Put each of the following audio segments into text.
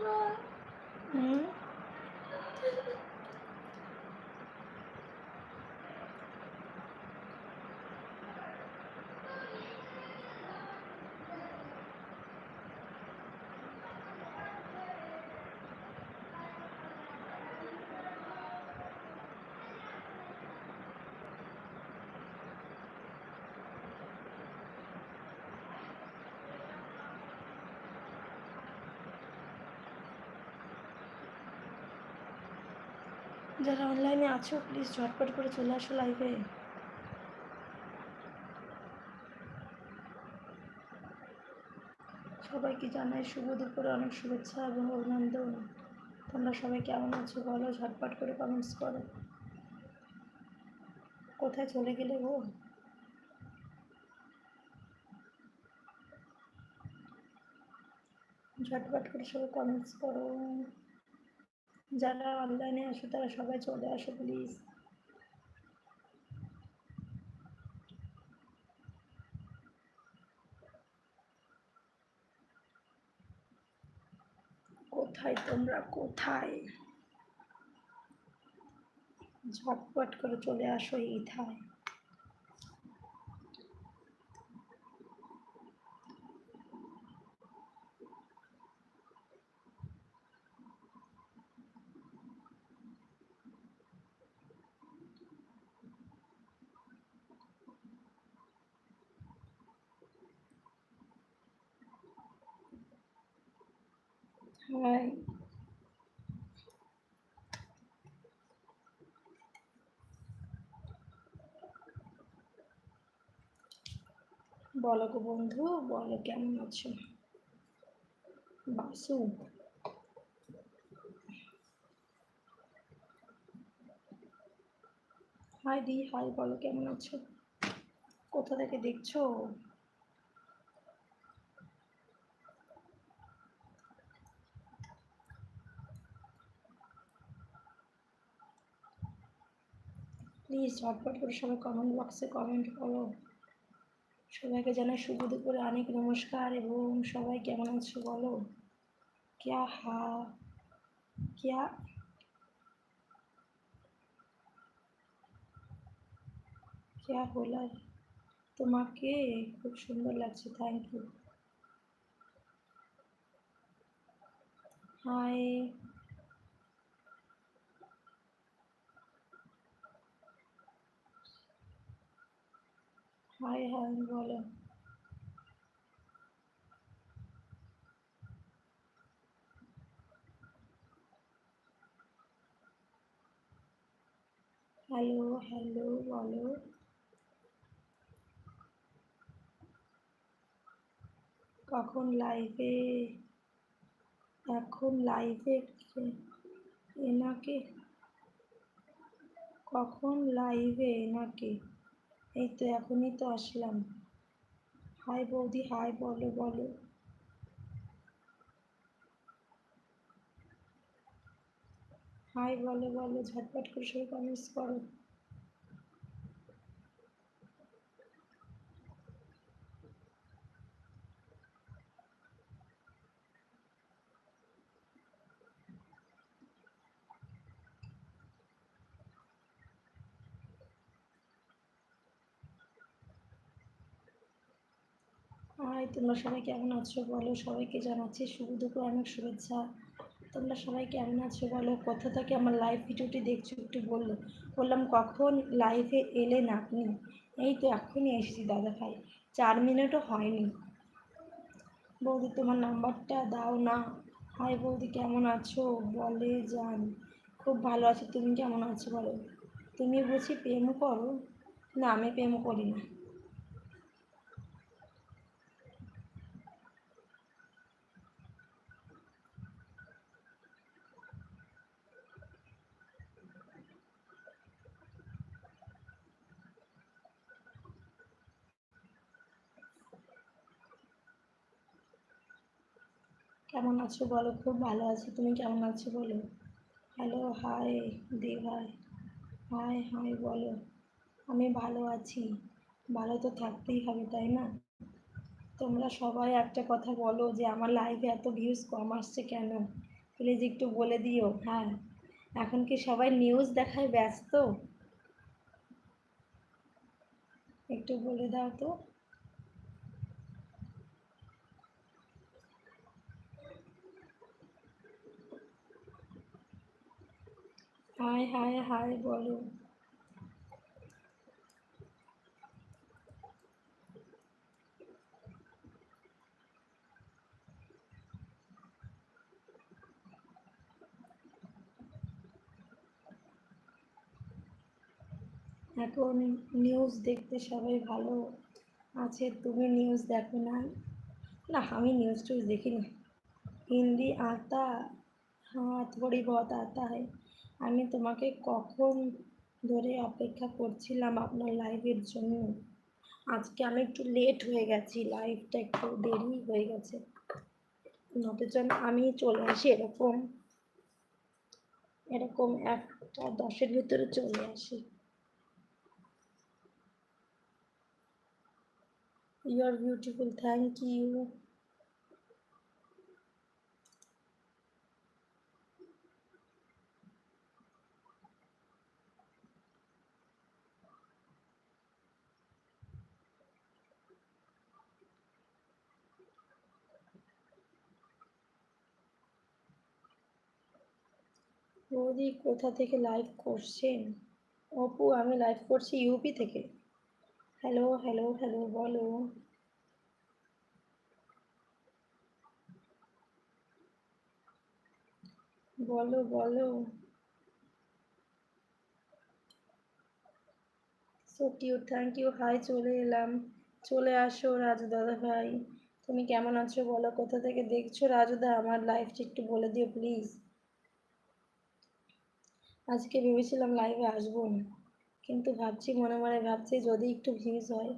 Bye. যারা অনলাইনে আছো প্লিজ ঝটপট করে চলে আসো লাইভে সবাইকে জানাই শুভ দুপুরে, অনেক শুভেচ্ছা এবং অভিনন্দন। তোমরা সবাই কেমন আছো বলো, ঝটপট করে কমেন্টস করো। কোথায় চলে গেলে গো? ঝটপট করে সবাই কমেন্টস করো। যারা অনলাইনে আসো, তারা সবাই চলে আসো প্লিজ কোথায় তোমরা? কোথায়? ঝটপট করে চলে আসো ইথায় হাই বলো গো বন্ধু, বলো কেমন আছো? বাসু। হাই দি হাই বলো কেমন আছো? কোথা থেকে দেখছ? প্লিজ ঝটপট করে সবাই কমেন্ট বক্সে কমেন্ট করো। সবাইকে জানাই শুভ দুপুরে, অনেক নমস্কার এবং সবাই কেমন আছো বলো? ক্যা হা? ক্যা? ক্যা হলা? তোমাকে খুব সুন্দর লাগছে thank you hi hi hi বলো। হ্যালো হ্যালো বলো। কখন লাইভে এখন লাইভে এনাকে? কখন লাইভে এনাকে? এই তো এখনই তো আসলাম। হাই বৌদি, হাই বলো বলো। হাই বলো বলো, ঝটপট করে সবাই কমেন্টস করো হাই তোমরা সবাই কেমন আছো বলো? সবাইকে জানাচ্ছি শুভ দুপুর অনেক শুভেচ্ছা। তোমরা সবাই কেমন আছো বলো? কোথা থেকে আমার লাইভ ভিডিওটি দেখছ একটু বলল? বললাম, কখন লাইভে এলেন আপনি? এই তো এখনই এসেছি দাদা ভাই। চার মিনিটও হয়নি। বৌদি, তোমার নাম্বারটা দাও না। হাই বৌদি, কেমন আছো? বলে যান। খুব ভালো আছো। তুমি কেমন আছো বলো? তুমি বুঝি প্রেম করো? না, আমি প্রেম করি না। কেমন আছো বলো? খুব ভালো আছি। তুমি কেমন আছো বলো? হ্যালো হাই দি ভাই হাই হাই বলো। আমি ভালো আছি। ভালো তো থাকতেই হবে, তাই না? তোমরা সবাই একটা কথা বলো যে, আমার লাইভে এত ভিউজ কম আসছে কেন? প্লিজ একটু বলে দিও। হ্যাঁ। এখন কি সবাই নিউজ দেখায় ব্যস্ত? একটু বলে দাও তো। হাই হাই হাই বলো। এখন নিউজ দেখতে সবাই ভালো আছে, তুমি নিউজ দেখো না। না, আমি নিউজ টিউজ দেখি না হিন্দি আতা, হাত থোড়ি বহুত আতা হয় আমি তোমাকে কখন ধরে অপেক্ষা করছিলাম আপনার লাইভের জন্য? আজকে আমি একটু লেট হয়ে গেছি লাইভটা একটু দেরি হয়ে গেছে। নতুন আমি চলে আসি এরকম এরকম একটা দশের ভিতরে চলে আসি। You are beautiful thank you বৌদি কোথা থেকে লাইভ করছেন? অপু, আমি লাইভ করছি ইউপি থেকে। হ্যালো হ্যালো হ্যালো বলো। বলো বলো। So cute thank you hi চলে এলাম। চলে আসো, রাজু দাদা ভাই। তুমি কেমন আছো বলো? কোথা থেকে দেখছ? রাজুদা আমার লাইফটা একটু বলে দিও প্লিজ আজকে ভেবেছিলাম লাইভে আসব না। কিন্তু ভাবছি, মনে মনে ভাবছি যদি একটু ভিউজ হয়,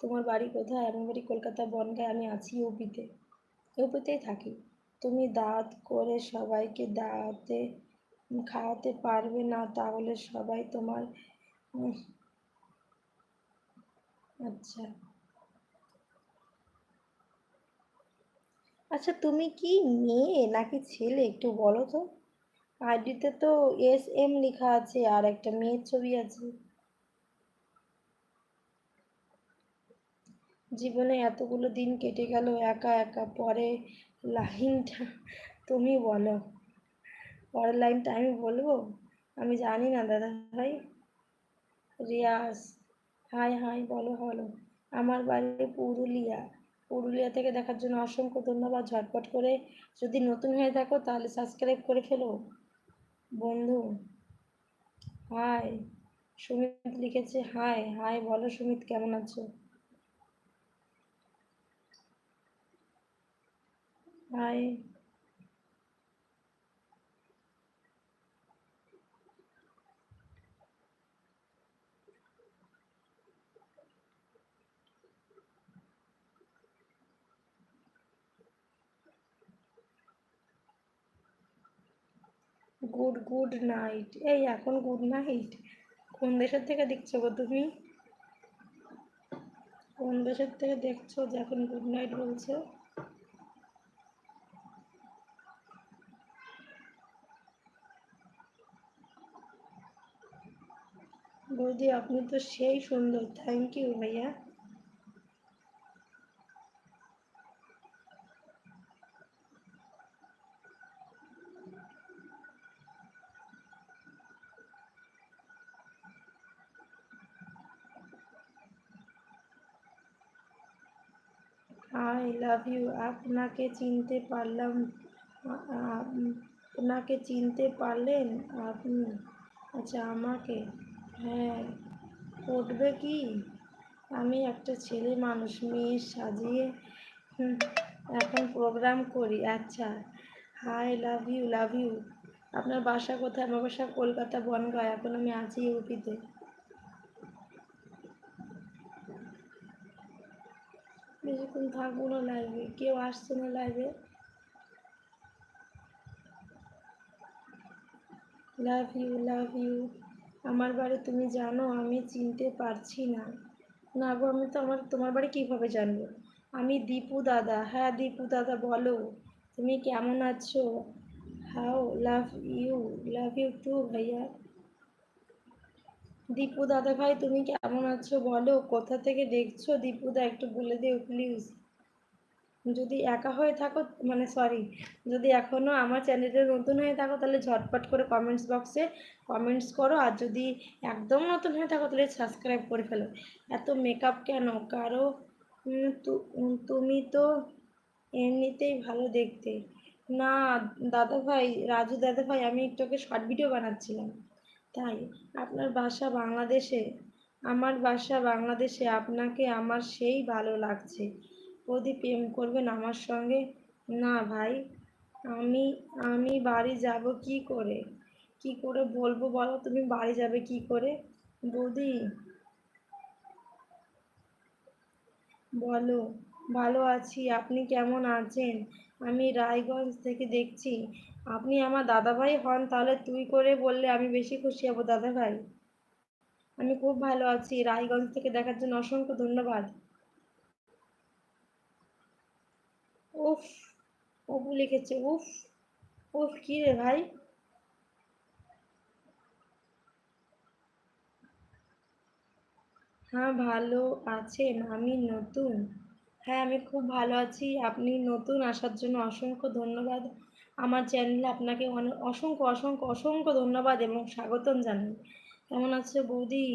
তোমার বাড়ি কোথায়? আমার বাড়ি কলকাতা বনগায় আমি আছি ইউপিতে। ইউপিতেই থাকি। তুমি দাঁত করে সবাইকে দাওয়াতে খাওয়াতে পারবে না, তাহলে সবাই তোমার আচ্ছা। আচ্ছা তুমি কি মেয়ে নাকি ছেলে? একটু বলো তো। আইডিতে তো এস এম লেখা আছে আর একটা মেয়ের ছবি আছে। জীবনে এতগুলো দিন কেটে গেল, একা একা। পরে লাইনটা তুমি বলো। পরের লাইনটা আমি বলব? আমি জানি না দাদা ভাই। রিয়াজ, হাই হাই বলো বলো। আমার বাড়ি পুরুলিয়া। পুরুলিয়া থেকে দেখার জন্য অসংখ্য ধন্যবাদ। ঝটপট করে যদি নতুন হয়ে থাকো তাহলে সাবস্ক্রাইব করে ফেলো। বন্ধু হাই। সুমিত লিখেছে হাই হাই বলো সুমিত কেমন আছো? হাই। গুড গুড নাইট এই এখন গুড নাইট কোন দেশের থেকে দেখছ গো তুমি? কোন দেশের থেকে দেখছ যে এখন গুড নাইট বলছো? বৌদি, আপনি তো সেই সুন্দর। থ্যাংক ইউ ভাইয়া। I love you. আপনাকে চিনতে পারলাম আপনাকে চিনতে পারলেন আপনি? আচ্ছা আমাকে? হ্যাঁ উঠবে কি? আমি একটা ছেলে মানুষ, মেয়ে সাজিয়ে এখন প্রোগ্রাম করি। আচ্ছা hi love you love you আপনার বাসা কোথায়? আমার বাসা কলকাতা বনগাঁ এখন আমি আছি ইউপিতে। বেশিক্ষণ থাকব না লাইভে কেউ আসছে না লাইভে লাভ ইউ লাভ ইউ আমার বাড়ি তুমি জানো, আমি চিনতে পারছি না। না গো, আমি তো আমার, তোমার বাড়ি কীভাবে জানব? আমি দীপু দাদা। হ্যাঁ দীপু দাদা, বলো। তুমি কেমন আছো? How love you love you too ভাইয়া। দীপু দাদা ভাই, তুমি কেমন আছো? বলো, কোথা থেকে দেখছ? দীপুদা একটু বলে দিও প্লিজ যদি একা হয়ে থাকো মানে সরি যদি এখনও আমার চ্যানেলে নতুন হয়ে থাকো, তাহলে ঝটপট করে কমেন্টস বক্সে কমেন্টস করো। আর যদি একদম নতুন হয়ে থাকো, তাহলে সাবস্ক্রাইব করে ফেলো। এত মেকআপ কেন? কারও তুমি তো এমনিতেই ভালো দেখতে। না, দাদা ভাই, রাজু দাদা ভাই, আমি একটু শর্ট ভিডিও বানাচ্ছিলাম। তাই আপনার বাসা বাংলাদেশে, আমার বাসা বাংলাদেশে আপনাকে আমার সেই ভালো লাগছে। বৌদি প্রেম করবেন আমার সঙ্গে? না ভাই, আমি আমি বাড়ি যাব কি করে? কি করে বলব বলো? তুমি বাড়ি যাবে কি করে? বৌদি? বলো, ভালো আছি, আপনি কেমন আছেন? আমি রায়গঞ্জ থেকে দেখছি আপনি আমার দাদাভাই হন, তাহলে তুই করে বললে আমি বেশি খুশি হব দাদাভাই। আমি খুব ভালো আছি, রায়গঞ্জ থেকে দেখার জন্য অসংখ্য ধন্যবাদ। উফ, অপু লিখেছে, উফ উফ, কি রে ভাই? হ্যাঁ ভালো আছেন, আমি নতুন। হ্যাঁ আমি খুব ভালো আছি, আপনি নতুন, আসার জন্য অসংখ্য ধন্যবাদ। আমার চ্যানেলে আপনাকে অনেক অসংখ্য অসংখ্য অসংখ্য ধন্যবাদ এবং স্বাগতম জানাই। কেমন আছে বৌদি?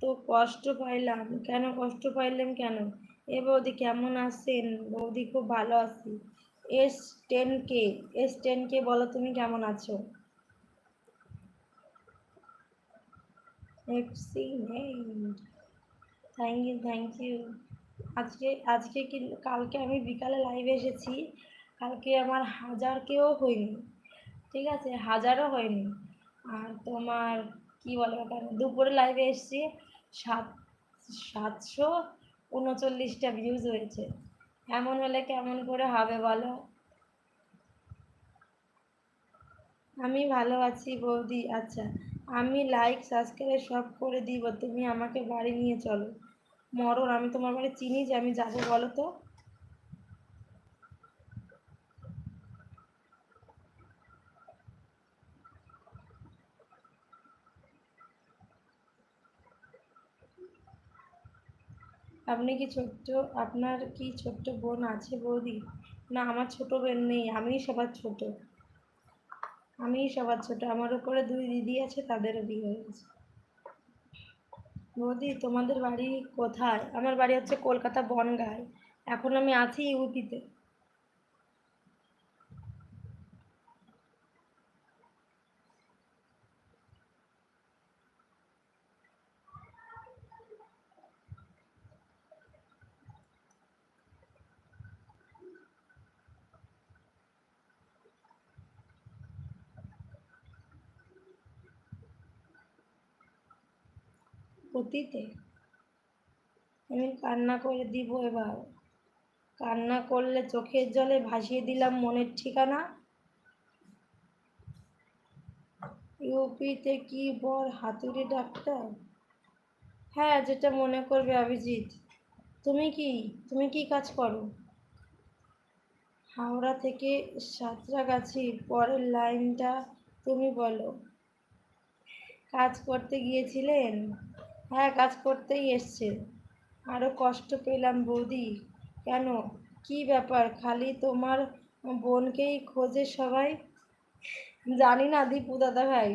তো কষ্ট পাইলাম। কেন কষ্ট পাইলাম কেন? এ বৌদি কেমন আছেন? বৌদি খুব ভালো আছি। S ten K, S ten K বলো তুমি কেমন আছো? থ্যাংক ইউ থ্যাংক ইউ আজকে আজকে কি, কালকে আমি বিকালে লাইভে এসেছি। কালকে আমার হাজার কেও হয়নি। ঠিক আছে, হাজারও হয়নি। আর তোমার কি বলে ওখানে দুপুরে লাইভে এসেছি, সাত, সাতশো উনচল্লিশটা ভিউজ হয়েছে। এমন হলে কেমন করে হবে বলো? আমি ভালো আছি বৌদি আচ্ছা। আমি লাইক সাবস্ক্রাইব সব করে দিব, তুমি আমাকে বাড়ি নিয়ে চলো। মরণ, আমি তোমার বাড়ি চিনি যে আমি যাব বলো তো? আপনি কি ছোট্ট, আপনার কি ছোট্ট বোন আছে বৌদি? না, আমার ছোট বোন নেই, আমিই সবার ছোট। আমিই সবার ছোট, আমার উপরে দুই দিদি আছে, তাদেরও বিয়ে হয়ে গেছে বৌদি, তোমাদের বাড়ি কোথায়? আমার বাড়ি হচ্ছে কলকাতা বনগাঁয়। এখন আমি আছি ইউপিতে। অতীতে। আমি কান্না করে দিব এবার। কান্না করলে চোখের জলে ভাসিয়ে দিলাম মনের ঠিকানা। ইউপিতে কি বর হাতুড়ি ডাক্তার? হ্যাঁ যেটা মনে করবে অভিজিৎ। তুমি কি? তুমি কি কাজ করো? হাওড়া থেকে সাঁতরাগাছি পরের লাইনটা তুমি বলো। কাজ করতে গিয়েছিলেন? হ্যাঁ কাজ করতেই এসছে। আরও কষ্ট পেলাম বৌদি। কেন? কি ব্যাপার? খালি তোমার বোনকেই খোঁজে সবাই? জানি না দীপু দাদা ভাই।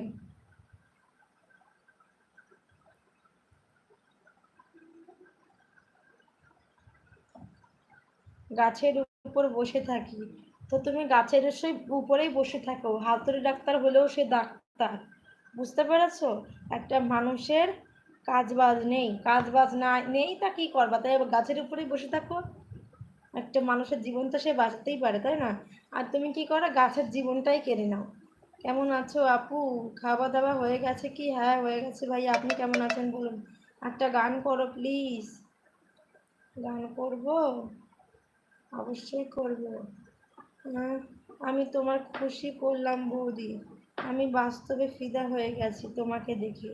গাছের উপর বসে থাকি। তো তুমি গাছের উপরেই বসে থাকো। হাতুড়ি ডাক্তার হলেও সে ডাক্তার। বুঝতে পেরেছ? একটা মানুষের কাজ বাজ নেই কাজ বাজ না, নেই তা কী করবা? তাই গাছের উপরেই বসে থাকো। একটা মানুষের জীবন তো সে বাঁচতেই পারে, তাই না? আর তুমি কি করো? গাছের জীবনটাই কেড়ে নাও। কেমন আছো আপু? খাওয়া দাওয়া হয়ে গেছে কি? হ্যাঁ হয়ে গেছে ভাই। আপনি কেমন আছেন বলুন? একটা গান করো প্লিজ গান করব? অবশ্যই করব। হ্যাঁ আমি তোমার খুশি করলাম বৌদি। আমি বাস্তবে ফিদা হয়ে গেছি তোমাকে দেখে।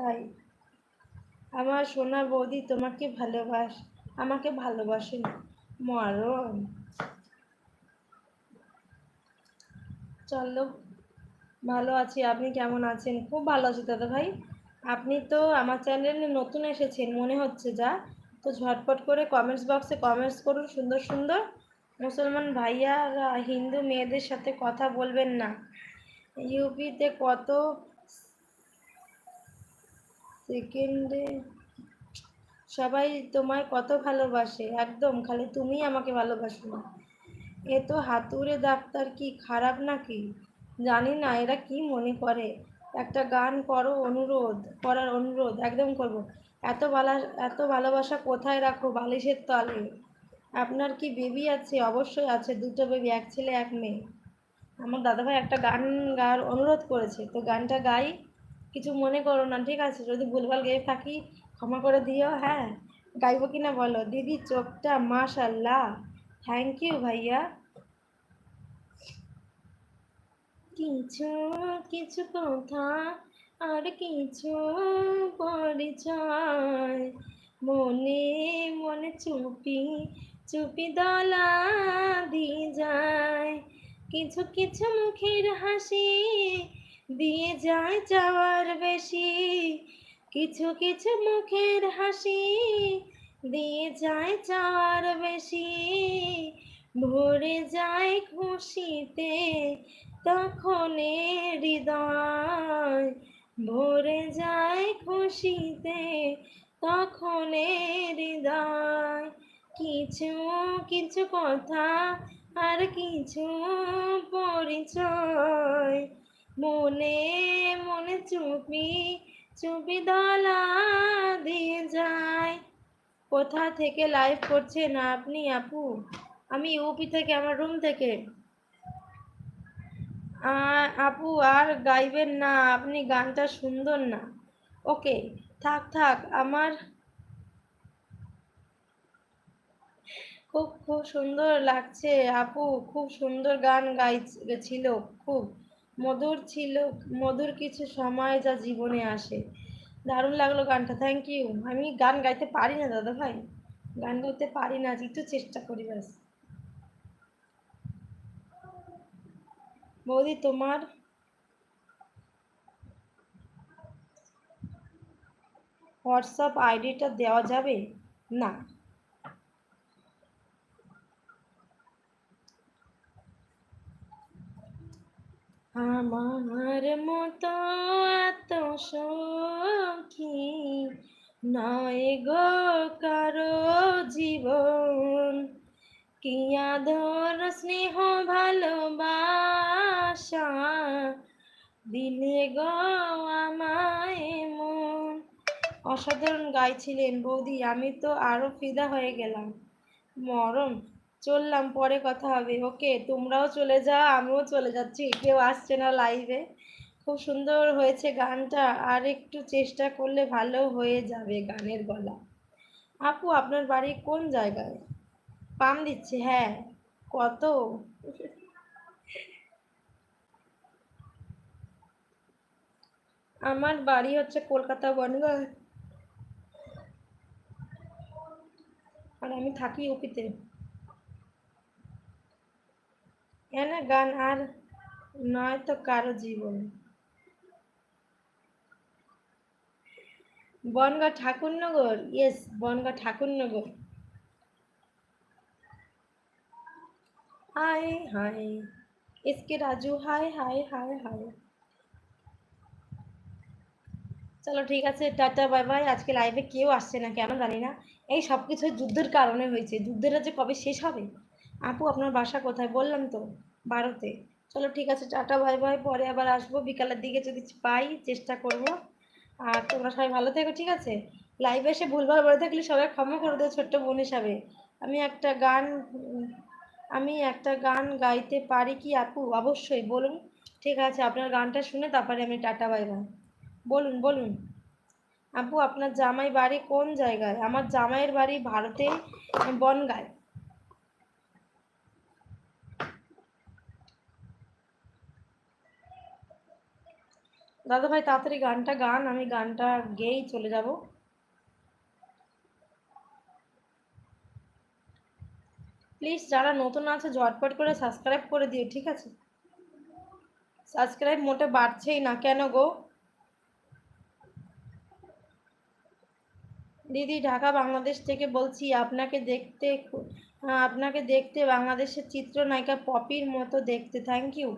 তাই। আমার সোনা বৌদি তোমাকে ভালোবাস, আমাকে ভালোবাসে মরণ। চলো, ভালো আছি, আপনি কেমন আছেন? খুব ভালো আছি দাদা ভাই। আপনি তো আমার চ্যানেলে নতুন এসেছেন, মনে হচ্ছে যা। তো ঝটপট করে কমেন্টস বক্সে কমেন্টস করুন, সুন্দর সুন্দর। মুসলমান ভাইয়ারা হিন্দু মেয়েদের সাথে কথা বলবেন না। ইউপিতে কত সেকেন্ডে। সবাই তোমায় কত ভালোবাসে, একদম। খালি তুমি আমাকে ভালোবাসো না। এ তো হাতুড়ে ডাক্তার কি খারাপ নাকি? জানি না, এরা কি মনে করে? একটা গান করো অনুরোধ, করার অনুরোধ, একদম করব। এত ভালো এত ভালোবাসা কোথায় রাখো বালিশের তলে? আপনার কি বেবি আছে? অবশ্যই আছে, দুটো বেবি, এক ছেলে, এক মেয়ে। আমার দাদাভাই একটা গান গাওয়ার অনুরোধ করেছে, তো গানটা গাই। কিছু মনে করো না, ঠিক আছে? যদি ভুলভাল গেয়ে থাকি, ক্ষমা করে দিও হ্যাঁ? গাইবো কি না বলো? দিদি, চোখটা মাশাল্লাহ থ্যাংক ইউ ভাইয়া। কিছু কিছু কথা আর কিছু পরিচয় মনে মনে চুপি চুপি দলা দিয়ে যায়। কিছু কিছু মুখের হাসি দিয়ে যায় যাওয়ার বেশি। কিছু কিছু মুখের হাসি দিয়ে যায় চাওয়ার বেশি। ভরে যায় খুশিতে তখন হৃদয়। ভরে যায় খুশিতে তখন হৃদয়। কিছু কিছু কথা আর কিছু পরিচয় মনে মনে চুপি চুপি দলা দিয়ে যায়। কোথা থেকে লাইভ করছেন আপনি, আপু? আমি ইউপি থেকে, আমার রুম থেকে। আপু, আর গাইবেন না, আপনি গানটা সুন্দর না। ওকে থাক থাক, আমার খুব খুব সুন্দর লাগছে, আপু। খুব সুন্দর গান গাইছিল খুব। মধুর ছিল, মধুর কিছু সময় যা জীবনে আসে। দারুণ লাগল গানটা থ্যাংক ইউ আমি গান গাইতে পারি না দাদা ভাই, গান গাইতে পারি না একটু চেষ্টা করি ব্যাস। বৌদি, তোমার? হোয়াটসঅ্যাপ আইডিটা দেওয়া যাবে? না। আমার মতো এত সখী নয় গো কারও জীবন। কি আদর স্নেহ ভালোবাসা দিলে গো আমায় মন। অসাধারণ গাইছিলেন বৌদি, আমি তো আরও ফিদা হয়ে গেলাম। মরম চললাম, পরে কথা হবে। ওকে তোমরাও চলে যাও, আমিও চলে যাচ্ছি। কেউ আসছে না লাইভে খুব সুন্দর হয়েছে গানটা। আর একটু চেষ্টা করলে ভালো হয়ে যাবে গানের গলা। আপু, আপনার বাড়ি কোন জায়গায়? পাম দিচ্ছে হ্যাঁ। কত? আমার বাড়ি হচ্ছে কলকাতা বনগাঁ। আর আমি থাকি ওপিতে এনা গান আর নয় তো কারও জীবন? Bangaon Thakurnagar? Yes Bangaon Thakurnagar. Hi hi, SK Raju, hi hi hi hi. চলো ঠিক আছে, টাটা, বাই বাই। আজকে লাইভে কেউ আসছে না, কেন জানি না। এই সব কিছু যুদ্ধের কারণে হয়েছে। যুদ্ধের যে কবে শেষ হবে? আপু, আপনার বাসা কোথায়? বললাম তো ভারতে চলো, ঠিক আছে, টাটা, বাই বাই। পরে আবার আসব, বিকালের দিকে যদি পাই, চেষ্টা করব। আর তোমরা সবাই ভালো থেকো, ঠিক আছে? লাইভে এসে ভুলভাল বলে থাকলে সবাই ক্ষমা করে দেবো, ছোট্ট বোন হিসাবে। আমি একটা গান, আমি একটা গান গাইতে পারি কি, আপু? অবশ্যই, বলুন। ঠিক আছে, আপনার গানটা শুনে তারপরে আমি টাটা, বাই বাই। বলুন বলুন। আপু, আপনার জামাই বাড়ি কোন জায়গায়? আমার জামাইয়ের বাড়ি ভারতে বনগায়। দাদা ভাই তাড়াতাড়ি গানটা গান, আমি গানটা গেয়েই চলে যাব। প্লিজ যারা নতুন আছে, ঝটপট করে সাবস্ক্রাইব করে দিও, ঠিক আছে? সাবস্ক্রাইব মোটে বাড়ছেই না, কেন গো? দিদি, ঢাকা বাংলাদেশ থেকে বলছি, আপনাকে দেখতে আপনাকে দেখতে বাংলাদেশের চিত্রনায়িকা পপির মতো দেখতে থ্যাংক ইউ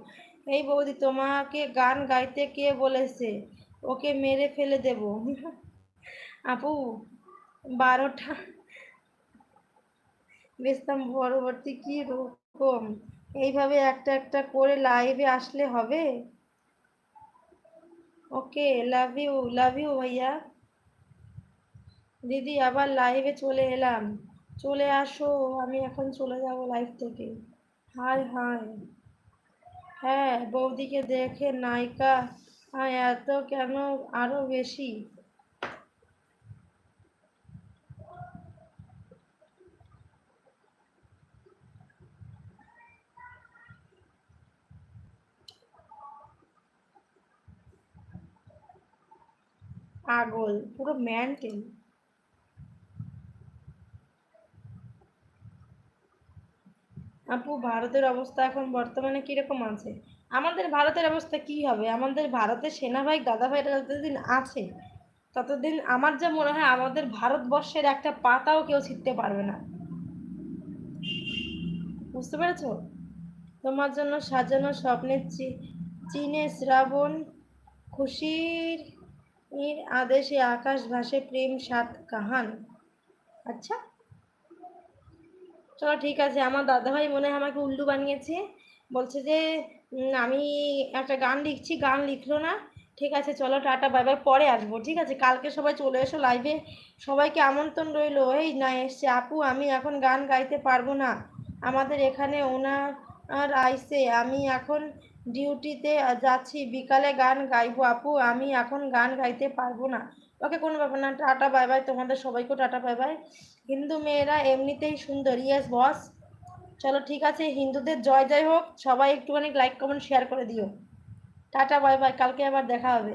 এই বৌদি, তোমাকে গান গাইতে কে বলেছে? ওকে মেরে ফেলে দেব। আপু, বারোটা। বেচতাম পরবর্তী কি রকম? এইভাবে একটা একটা করে লাইভে আসলে হবে? ওকে লাভ ইউ লাভ ইউ ভাইয়া। দিদি, আবার লাইভে চলে এলাম। চলে আসো, আমি এখন চলে যাব লাইভ থেকে। Hi hi. হ্যাঁ বৌদিকে দেখে নায়িকা এত কেন আরও বেশি? পাগল পুরো মেন্টেল আপু ভারতের অবস্থা এখন বর্তমানে কীরকম আছে? আমাদের ভারতের অবস্থা কি হবে? আমাদের ভারতের সেনাবাহিক দাদাভাইরা যতদিন আছে, ততদিন আমার যা মনে হয় আমাদের ভারতবর্ষের একটা পাতাও কেউ ছিঁড়তে পারবে না। বুঝতে পেরেছ? তোমার জন্য সাজানো স্বপ্নের চীনে শ্রাবণ, খুশির আদেশে আকাশ ভাসে প্রেম সাত কাহান। আচ্ছা? চলো, ঠিক আছে। আমার দাদাভাই মনে হয় আমাকে উল্লু বানিয়েছে। বলছে যে আমি একটা গান লিখছি, গান লিখলো না। ঠিক আছে, চলো, টাটা, বাই বাই, পরে আসব, ঠিক আছে? কালকে সবাই চলে এসো লাইভে সবাইকে আমন্ত্রণ রইল, এই না, এসছে আপু, আমি এখন গান গাইতে পারব না। আমাদের এখানে ওনার আইসে, আমি এখন ডিউটিতে যাচ্ছি, বিকালে গান গাইবো আপু, আমি এখন গান গাইতে পারব না। ওকে কোনো ব্যাপার না, টাটা বাই বাই তোমাদের সবাইকেও টাটা বাই বাই হিন্দু মেয়েরা এমনিতেই সুন্দর। ইয়েস বস চলো, ঠিক আছে, হিন্দুদের জয় জয় হোক। সবাই একটুখানি লাইক কমেন্ট শেয়ার করে দিও। টাটা বাই বাই কালকে আবার দেখা হবে।